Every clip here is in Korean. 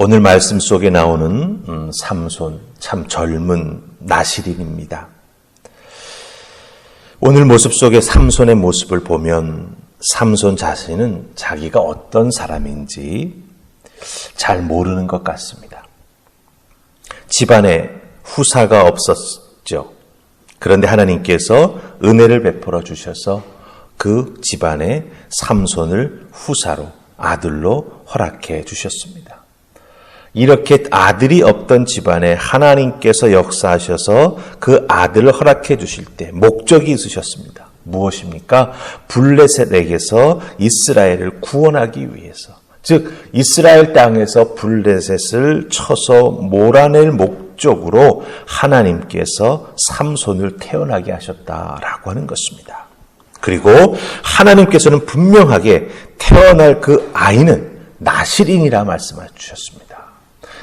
오늘 말씀 속에 나오는 음, 삼손 참 젊은 나시린입니다. 오늘 모습 속에 삼손의 모습을 보면 삼손 자신은 자기가 어떤 사람인지 잘 모르는 것 같습니다. 집안에 후사가 없었죠. 그런데 하나님께서 은혜를 베풀어 주셔서 그 집안에 삼손을 후사로 아들로 허락해 주셨습니다. 이렇게 아들이 없던 집안에 하나님께서 역사하셔서 그 아들을 허락해 주실 때 목적이 있으셨습니다. 무엇입니까? 블레셋에게서 이스라엘을 구원하기 위해서. 즉 이스라엘 땅에서 블레셋을 쳐서 몰아낼 목적으로 하나님께서 삼손을 태어나게 하셨다라고 하는 것입니다. 그리고 하나님께서는 분명하게 태어날 그 아이는 나시린이라 말씀해 주셨습니다.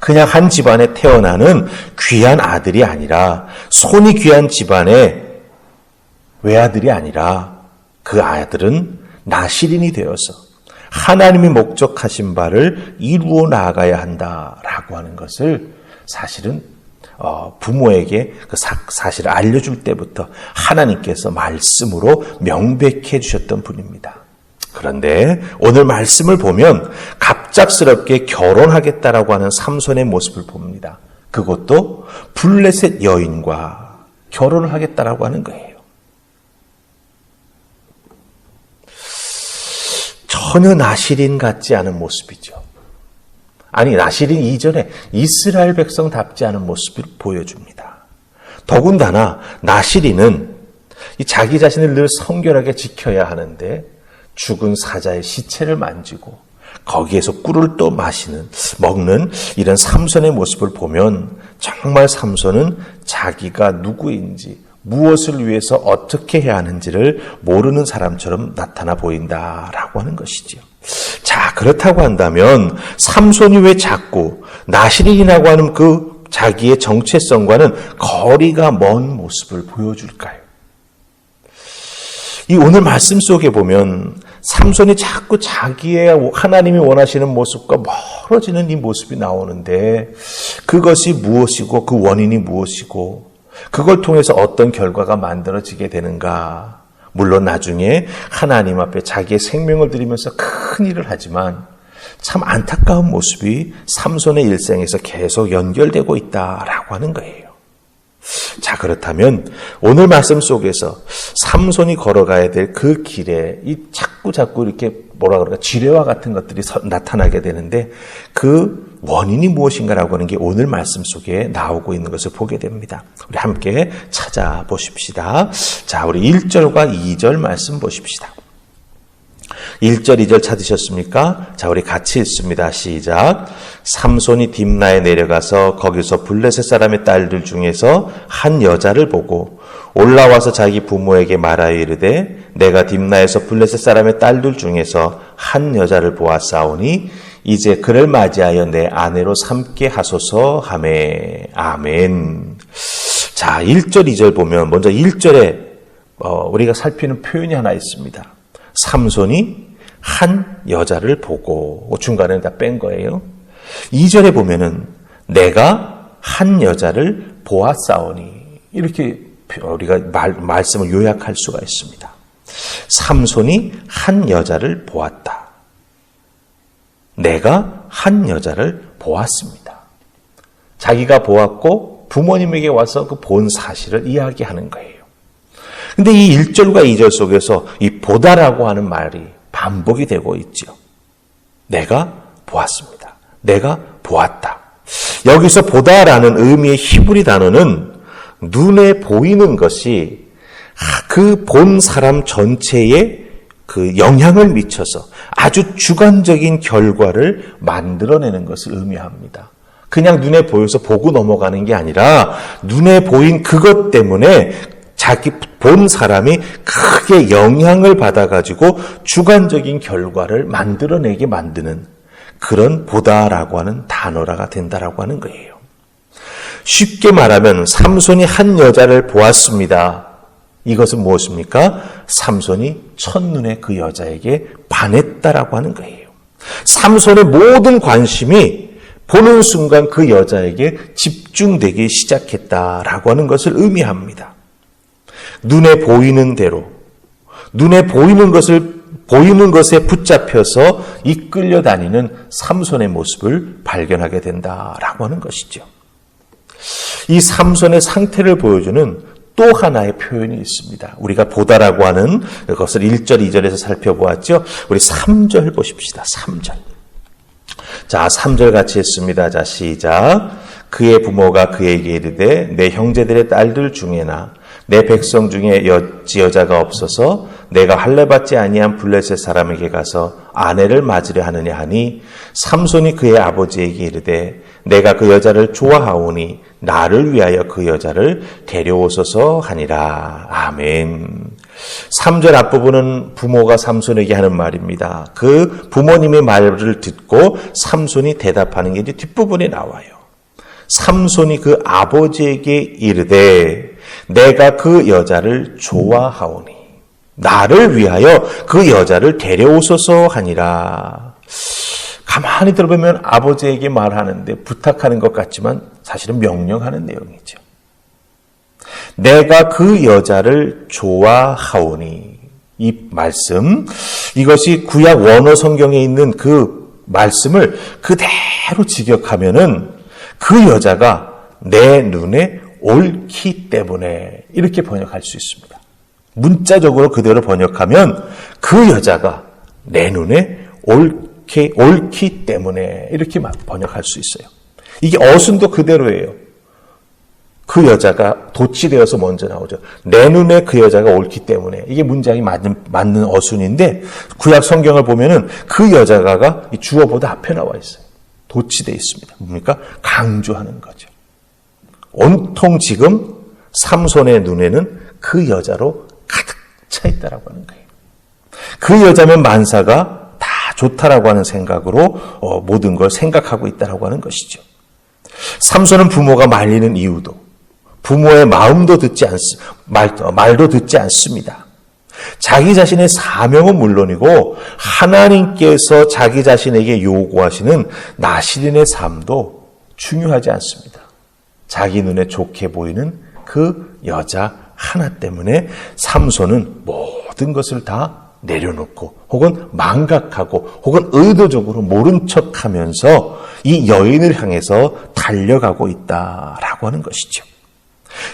그냥 한 집안에 태어나는 귀한 아들이 아니라 손이 귀한 집안의 외아들이 아니라 그 아들은 나시린이 되어서 하나님이 목적하신 바를 이루어 나가야 한다라고 하는 것을 사실은 어, 부모에게 그 사실을 알려줄 때부터 하나님께서 말씀으로 명백해 주셨던 분입니다. 그런데 오늘 말씀을 보면 갑작스럽게 결혼하겠다라고 하는 삼손의 모습을 봅니다. 그것도 블레셋 여인과 결혼을 하겠다라고 하는 거예요. 전혀 나시린 같지 않은 모습이죠. 아니, 나시린 이전에 이스라엘 백성답지 않은 모습을 보여줍니다. 더군다나 나시린은 자기 자신을 늘 성결하게 지켜야 하는데 죽은 사자의 시체를 만지고 거기에서 꿀을 또 마시는 먹는 이런 삼손의 모습을 보면 정말 삼손은 자기가 누구인지 무엇을 위해서 어떻게 해야 하는지를 모르는 사람처럼 나타나 보인다라고 하는 것이지요. 자, 그렇다고 한다면 삼손이 왜 자꾸 나시린이라고 하는 그 자기의 정체성과는 거리가 먼 모습을 보여줄까요? 이 오늘 말씀 속에 보면 삼손이 자꾸 자기의 하나님이 원하시는 모습과 멀어지는 이 모습이 나오는데 그것이 무엇이고 그 원인이 무엇이고 그걸 통해서 어떤 결과가 만들어지게 되는가. 물론 나중에 하나님 앞에 자기의 생명을 드리면서 큰 일을 하지만 참 안타까운 모습이 삼손의 일생에서 계속 연결되고 있다라고 하는 거예요. 자, 그렇다면 오늘 말씀 속에서 삼손이 걸어가야 될 그 길에 이 자꾸 자꾸 이렇게 뭐라 그럴까 지뢰와 같은 것들이 나타나게 되는데 그 원인이 무엇인가라고 하는 게 오늘 말씀 속에 나오고 있는 것을 보게 됩니다. 우리 함께 찾아보십시다. 자, 우리 1절과 2절 말씀 보십시다. 1절, 2절 찾으셨습니까? 자, 우리 같이 읽습니다. 시작. 삼손이 딥나에 내려가서 거기서 블레셋 사람의 딸들 중에서 한 여자를 보고 올라와서 자기 부모에게 말하여 이르되 내가 딥나에서 블레셋 사람의 딸들 중에서 한 여자를 보았사오니 이제 그를 맞이하여 내 아내로 삼게 하소서 하매 아멘. 자, 1절, 2절 보면 먼저 1절에 어, 우리가 살피는 표현이 하나 있습니다. 삼손이 한 여자를 보고 중간에 다 뺀 거예요. 2절에 보면은 내가 한 여자를 보았사오니 이렇게 우리가 말, 말씀을 요약할 수가 있습니다. 삼손이 한 여자를 보았다. 내가 한 여자를 보았습니다. 자기가 보았고 부모님에게 와서 그 본 사실을 이야기하는 거예요. 근데 이 1절과 2절 속에서 이 보다라고 하는 말이 반복이 되고 있죠. 내가 보았습니다. 내가 보았다. 여기서 보다라는 의미의 히브리 단어는 눈에 보이는 것이 그 본 사람 전체에 그 영향을 미쳐서 아주 주관적인 결과를 만들어내는 것을 의미합니다. 그냥 눈에 보여서 보고 넘어가는 게 아니라 눈에 보인 그것 때문에 자기 본 사람이 크게 영향을 받아가지고 주관적인 결과를 만들어내게 만드는 그런 보다라고 하는 단어라가 된다라고 하는 거예요. 쉽게 말하면 삼손이 한 여자를 보았습니다. 이것은 무엇입니까? 삼손이 첫눈에 그 여자에게 반했다라고 하는 거예요. 삼손의 모든 관심이 보는 순간 그 여자에게 집중되기 시작했다라고 하는 것을 의미합니다. 눈에 보이는 대로, 눈에 보이는 것을 보이는 것에 붙잡혀서 이끌려 다니는 삼손의 모습을 발견하게 된다라고 하는 것이죠. 이 삼손의 상태를 보여주는 또 하나의 표현이 있습니다. 우리가 보다라고 하는 것을 1절, 2절에서 살펴보았죠. 우리 3절 보십시다. 3절. 자, 3절 같이 했습니다. 자, 시작. 그의 부모가 그에게 이르되 내 형제들의 딸들 중에나 내 백성 중에 여지 여자가 없어서 내가 할례받지 아니한 블레셋 사람에게 가서 아내를 맞으려 하느냐 하니 삼손이 그의 아버지에게 이르되 내가 그 여자를 좋아하오니 나를 위하여 그 여자를 데려오소서 하니라. 아멘. 3절 앞부분은 부모가 삼손에게 하는 말입니다. 그 부모님의 말을 듣고 삼손이 대답하는 게 이제 뒷부분에 나와요. 삼손이 그 아버지에게 이르되 내가 그 여자를 좋아하오니 나를 위하여 그 여자를 데려오소서 하니라. 가만히 들어보면 아버지에게 말하는데 부탁하는 것 같지만 사실은 명령하는 내용이죠. 내가 그 여자를 좋아하오니 이 말씀 이것이 구약 원어 성경에 있는 그 말씀을 그대로 직역하면은 그 여자가 내 눈에 옳기 때문에 이렇게 번역할 수 있습니다. 문자적으로 그대로 번역하면 그 여자가 내 눈에 옳기, 옳기 때문에 이렇게 번역할 수 있어요. 이게 어순도 그대로예요. 그 여자가 도치되어서 먼저 나오죠. 내 눈에 그 여자가 옳기 때문에 이게 문장이 맞는, 맞는 어순인데 구약 성경을 보면은 그 여자가 주어보다 앞에 나와 있어요. 도치되어 있습니다. 뭡니까? 강조하는 거죠. 온통 지금 삼손의 눈에는 그 여자로 가득 차 있다라고 하는 거예요. 그 여자면 만사가 다 좋다라고 하는 생각으로 어, 모든 걸 생각하고 있다라고 하는 것이죠. 삼손은 부모가 말리는 이유도 부모의 마음도 듣지 않 말, 말도 듣지 않습니다. 자기 자신의 사명은 물론이고 하나님께서 자기 자신에게 요구하시는 나시린의 삶도 중요하지 않습니다. 자기 눈에 좋게 보이는 그 여자 하나 때문에 삼손은 모든 것을 다 내려놓고 혹은 망각하고 혹은 의도적으로 모른 척 하면서 이 여인을 향해서 달려가고 있다라고 하는 것이죠.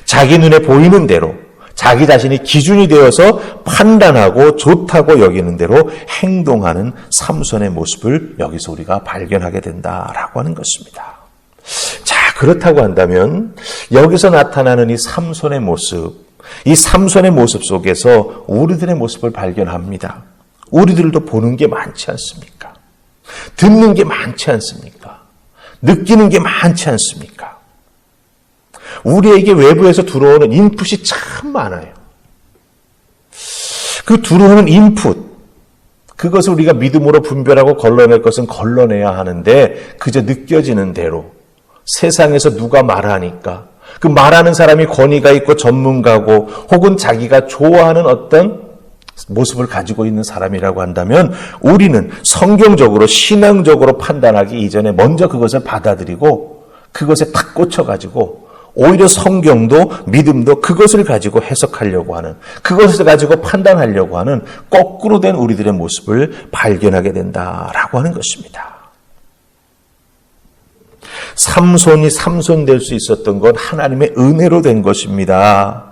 자기 눈에 보이는 대로 자기 자신이 기준이 되어서 판단하고 좋다고 여기는 대로 행동하는 삼손의 모습을 여기서 우리가 발견하게 된다라고 하는 것입니다. 자, 그렇다고 한다면 여기서 나타나는 이 삼손의 모습, 이 삼손의 모습 속에서 우리들의 모습을 발견합니다. 우리들도 보는 게 많지 않습니까? 듣는 게 많지 않습니까? 느끼는 게 많지 않습니까? 우리에게 외부에서 들어오는 인풋이 참 많아요. 그 들어오는 인풋, 그것을 우리가 믿음으로 분별하고 걸러낼 것은 걸러내야 하는데 그저 느껴지는 대로 세상에서 누가 말하니까 그 말하는 사람이 권위가 있고 전문가고 혹은 자기가 좋아하는 어떤 모습을 가지고 있는 사람이라고 한다면 우리는 성경적으로 신앙적으로 판단하기 이전에 먼저 그것을 받아들이고 그것에 탁 꽂혀가지고 오히려 성경도 믿음도 그것을 가지고 해석하려고 하는 그것을 가지고 판단하려고 하는 거꾸로 된 우리들의 모습을 발견하게 된다라고 하는 것입니다. 삼손이 삼손 될 수 있었던 건 하나님의 은혜로 된 것입니다.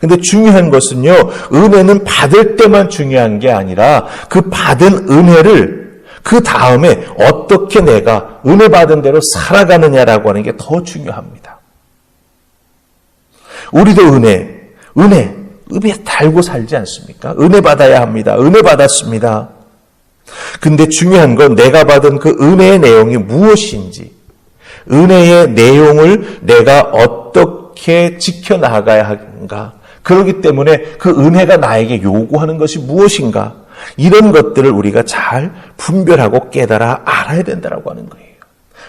근데 중요한 것은요, 은혜는 받을 때만 중요한 게 아니라 그 받은 은혜를 그 다음에 어떻게 내가 은혜 받은 대로 살아가느냐라고 하는 게 더 중요합니다. 우리도 은혜, 은혜, 은혜 달고 살지 않습니까? 은혜 받아야 합니다. 은혜 받았습니다. 근데 중요한 건 내가 받은 그 은혜의 내용이 무엇인지, 은혜의 내용을 내가 어떻게 지켜나가야 하는가. 그렇기 때문에 그 은혜가 나에게 요구하는 것이 무엇인가. 이런 것들을 우리가 잘 분별하고 깨달아 알아야 된다고 하는 거예요.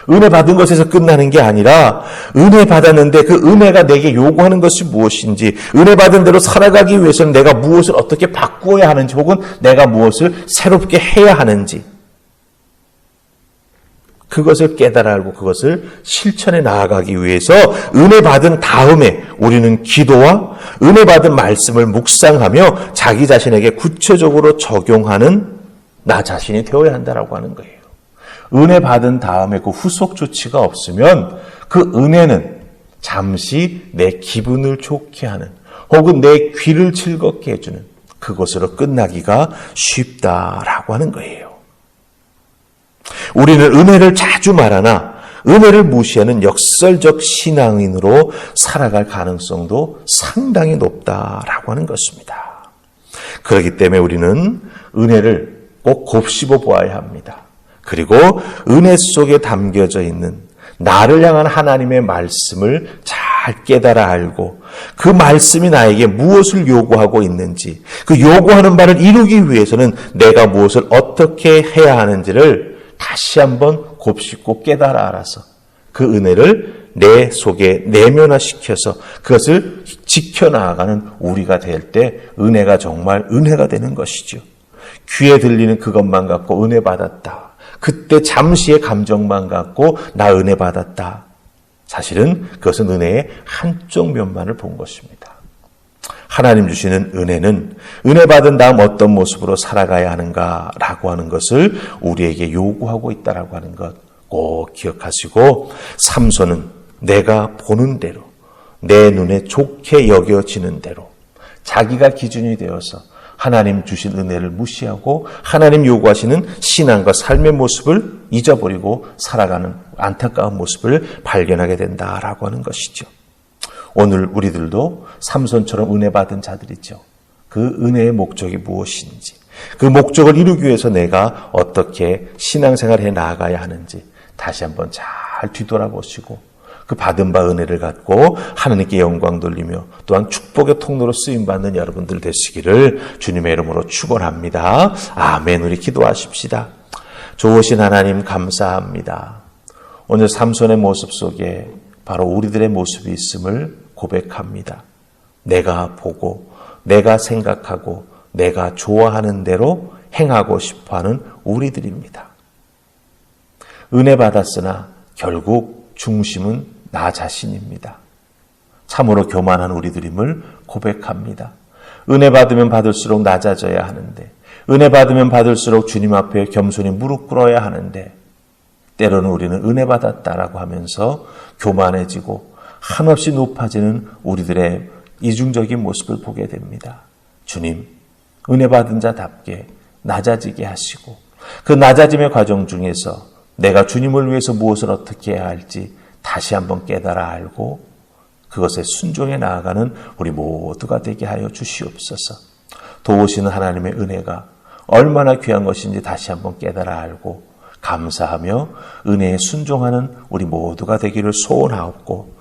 은혜 받은 것에서 끝나는 게 아니라 은혜 받았는데 그 은혜가 내게 요구하는 것이 무엇인지 은혜 받은 대로 살아가기 위해서는 내가 무엇을 어떻게 바꾸어야 하는지 혹은 내가 무엇을 새롭게 해야 하는지 그것을 깨달아 알고 그것을 실천해 나아가기 위해서 은혜 받은 다음에 우리는 기도와 은혜 받은 말씀을 묵상하며 자기 자신에게 구체적으로 적용하는 나 자신이 되어야 한다라고 하는 거예요. 은혜 받은 다음에 그 후속 조치가 없으면 그 은혜는 잠시 내 기분을 좋게 하는 혹은 내 귀를 즐겁게 해주는 그것으로 끝나기가 쉽다라고 하는 거예요. 우리는 은혜를 자주 말하나 은혜를 무시하는 역설적 신앙인으로 살아갈 가능성도 상당히 높다라고 하는 것입니다. 그렇기 때문에 우리는 은혜를 꼭 곱씹어 보아야 합니다. 그리고 은혜 속에 담겨져 있는 나를 향한 하나님의 말씀을 잘 깨달아 알고 그 말씀이 나에게 무엇을 요구하고 있는지 그 요구하는 바를 이루기 위해서는 내가 무엇을 어떻게 해야 하는지를 다시 한번 곱씹고 깨달아 알아서 그 은혜를 내 속에 내면화시켜서 그것을 지켜나가는 우리가 될 때 은혜가 정말 은혜가 되는 것이죠. 귀에 들리는 그것만 갖고 은혜 받았다. 그때 잠시의 감정만 갖고 나 은혜 받았다. 사실은 그것은 은혜의 한쪽 면만을 본 것입니다. 하나님 주시는 은혜는 은혜 받은 다음 어떤 모습으로 살아가야 하는가라고 하는 것을 우리에게 요구하고 있다라고 하는 것 꼭 기억하시고 삼손은 내가 보는 대로 내 눈에 좋게 여겨지는 대로 자기가 기준이 되어서 하나님 주신 은혜를 무시하고 하나님 요구하시는 신앙과 삶의 모습을 잊어버리고 살아가는 안타까운 모습을 발견하게 된다라고 하는 것이죠. 오늘 우리들도 삼손처럼 은혜 받은 자들이죠. 그 은혜의 목적이 무엇인지, 그 목적을 이루기 위해서 내가 어떻게 신앙생활을 해 나아가야 하는지 다시 한번 잘 뒤돌아보시고 그 받은 바 은혜를 갖고 하나님께 영광 돌리며 또한 축복의 통로로 쓰임 받는 여러분들 되시기를 주님의 이름으로 축원합니다. 아멘. 우리 기도하십시다. 좋으신 하나님 감사합니다. 오늘 삼손의 모습 속에 바로 우리들의 모습이 있음을 고백합니다. 내가 보고 내가 생각하고 내가 좋아하는 대로 행하고 싶어 하는 우리들입니다. 은혜 받았으나 결국 중심은 나 자신입니다. 참으로 교만한 우리들임을 고백합니다. 은혜 받으면 받을수록 낮아져야 하는데, 은혜 받으면 받을수록 주님 앞에 겸손히 무릎 꿇어야 하는데, 때로는 우리는 은혜 받았다라고 하면서 교만해지고 한없이 높아지는 우리들의 이중적인 모습을 보게 됩니다. 주님, 은혜 받은 자답게 낮아지게 하시고, 그 낮아짐의 과정 중에서 내가 주님을 위해서 무엇을 어떻게 해야 할지 다시 한번 깨달아 알고 그것에 순종해 나아가는 우리 모두가 되게 하여 주시옵소서. 도우시는 하나님의 은혜가 얼마나 귀한 것인지 다시 한번 깨달아 알고 감사하며 은혜에 순종하는 우리 모두가 되기를 소원하옵고